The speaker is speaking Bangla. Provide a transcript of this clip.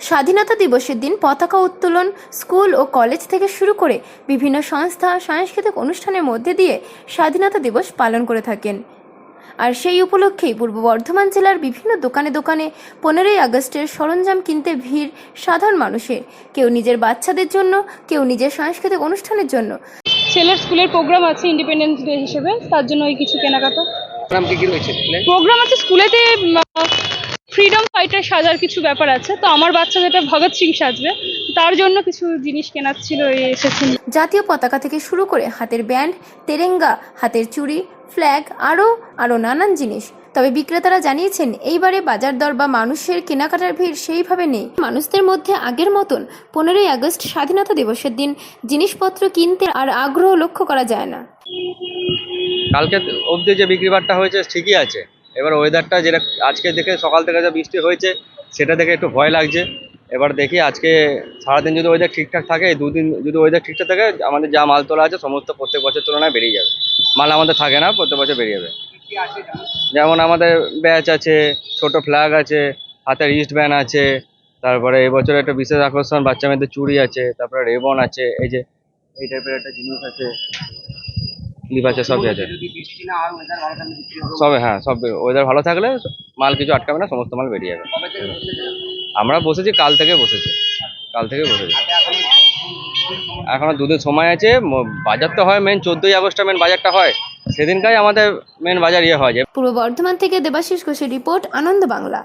স্বাধীনতা দিবসের দিন পতাকা উত্তোলন স্কুল ও কলেজ থেকে শুরু করে বিভিন্ন সংস্থা সাংস্কৃতিক অনুষ্ঠানের মধ্যে দিয়ে স্বাধীনতা দিবস পালন করে থাকেন। আর সেই উপলক্ষেই পূর্ব বর্ধমান জেলার বিভিন্ন দোকানে দোকানে পনেরোই আগস্টের সরঞ্জাম কিনতে ভিড় সাধারণ মানুষের। কেউ নিজের বাচ্চাদের জন্য কেউ নিজের সাংস্কৃতিক অনুষ্ঠানের জন্য। ছেলের স্কুলের প্রোগ্রাম আছে ইন্ডিপেন্ডেন্স ডে হিসেবে তার জন্য ওই কিছু কেনাকাটা। নাম কি কি রয়েছে? প্রোগ্রাম আছে স্কুলেতে ফ্রিডম ফাইটার সাজার কিছু ব্যাপার আছে। তো আমার বাচ্চা যেটা ভগৎ সিং সাজবে। তার জন্য কিছু জিনিস কেনার ছিল এই এসেছি জাতীয় পতাকা থেকে শুরু করে হাতের ব্যান্ড তেরেঙ্গা হাতের চুড়ি ফ্ল্যাগ আরও আরও নানান জিনিস। তবে বিক্রেতারা জানিয়েছেন এইবারে বাজার দর বা মানুষের কেনাকাটার ভিড় সেইভাবে নেই। মানুষদের মধ্যে আগের মতন পনেরোই আগস্ট স্বাধীনতা দিবসের দিন জিনিসপত্র কিনতে আর আগ্রহ লক্ষ্য করা যায় না। কালকে অবধি যে বিক্রি বাট্টা হয়েছে ঠিকই আছে। এবার ওয়েদারটা যেটা আজকে দেখে সকাল থেকে যা বৃষ্টি হয়েছে, সেটা দেখে একটু ভয় লাগছে। এবার দেখি আজকে সারাদিন যদি ওয়েদার ঠিকঠাক থাকে দুদিন যদি ওয়েদার ঠিকঠাক থাকে, আমাদের যা মাল তোলা আছে, সমস্ত প্রত্যেক বছর তুলনায় বেরিয়ে যাবে। মাল আমাদের থাকে না, প্রত্যেক বছর বেরিয়ে যাবে। যেমন আমাদের ব্যাচ আছে, ছোট ফ্ল্যাগ আছে, হাতের রিস্ট ব্যান্ড আছে, তারপরে এবছর একটা বিশেষ আকর্ষণ বাচ্চা মেয়েদের চুড়ি আছে, তারপরে রেবন আছে, এই যে, এই টাইপের একটা জিনিস আছে। ক্লিপ আছে সবই আছে সবে হ্যাঁ সব ওয়েদার ভালো থাকলে মাল কিছু আটকাবে না, সমস্ত মাল বেরিয়ে যাবে। আমরা বসেছি, কাল থেকে বসেছি। কাল থেকে বসেছি। এখনও দুদিন সময় আছে বাজার তো হয় মেন চোদ্দই আগস্টে মেন বাজারটা হয়। সেদিনকাই আমাদের মেন বাজার ইয়ে হয়। যে পূর্ব বর্ধমান থেকে দেবাশিস ঘোষের রিপোর্ট, আনন্দ বাংলা।